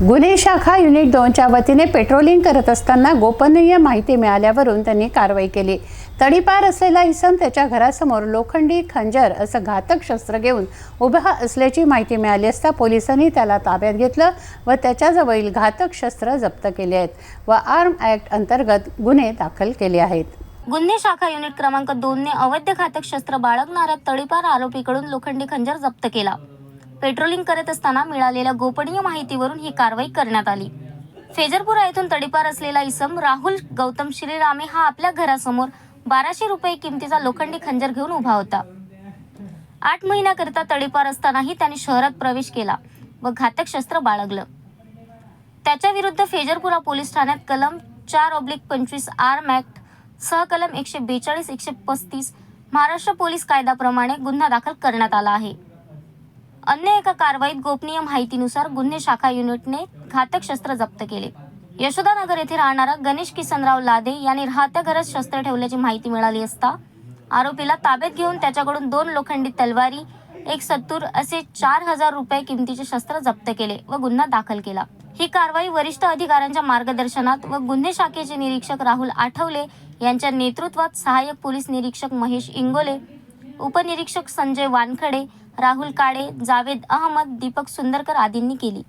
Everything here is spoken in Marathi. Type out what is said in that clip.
गुन्हे शाखा युनिट दोनच्या वतीने पेट्रोलिंग करत असताना गोपनीय माहिती मिळाल्यावरून त्यांनी कारवाई केली. तडीपार असलेला इसम त्याच्या घरासमोर लोखंडी खंजर असं घातक शस्त्र घेऊन उभा असल्याची माहिती मिळाली असता पोलिसांनी त्याला ताब्यात घेतलं व त्याच्याजवळील घातक शस्त्र जप्त केले आहेत व आर्म ॲक्ट अंतर्गत गुन्हे दाखल केले आहेत. गुन्हे शाखा युनिट क्रमांक दोनने अवैध घातक शस्त्र बाळगणाऱ्या तडीपार आरोपीकडून लोखंडी खंजर जप्त केला. पेट्रोलिंग करत असताना मिळालेल्या गोपनीय माहितीवरून ही कारवाई करण्यात आली. फेजरपुरा येथून तडीपार असलेला इसम राहुल गौतम श्रीरामे हा आपल्या घरासमोर बाराशे रुपये किमतीचा लोखंडी खंजर घेऊन उभा होता. आठ महिन्याकरिता तडीपार असतानाही त्याने शहरात प्रवेश केला व घातक शस्त्र बाळगलं. त्याच्या विरुद्ध फेजरपुरा पोलीस ठाण्यात कलम चार ऑब्लिक पंचवीस आर्म ऍक्ट सहकलम एकशे बेचाळीस एकशे पस्तीस महाराष्ट्र पोलीस कायद्याप्रमाणे गुन्हा दाखल करण्यात आला आहे. अन्य एका कारवाईत गोपनीय माहितीनुसार गुन्हे शाखा युनिटने घातक शस्त्र जप्त केले. यशोदानगर येथे राहणारा गणेश किसनराव लादे यांनी राहत्या घरात शस्त्र ठेवल्याची माहिती मिळाली असता आरोपीला ताब्यात घेऊन त्याच्याकडून दोन लोखंडी तलवारी एक सत्तूर असे चार हजार रुपये किमतीचे शस्त्र जप्त केले व गुन्हा दाखल केला. ही कारवाई वरिष्ठ अधिकाऱ्यांच्या मार्गदर्शनात व गुन्हे शाखेचे निरीक्षक राहुल आठवले यांच्या नेतृत्वात सहाय्यक पोलीस निरीक्षक महेश इंगोले उपनिरीक्षक संजय वानखडे राहुल काळे जावेद अहमद दीपक सुंदरकर आदींनी केली.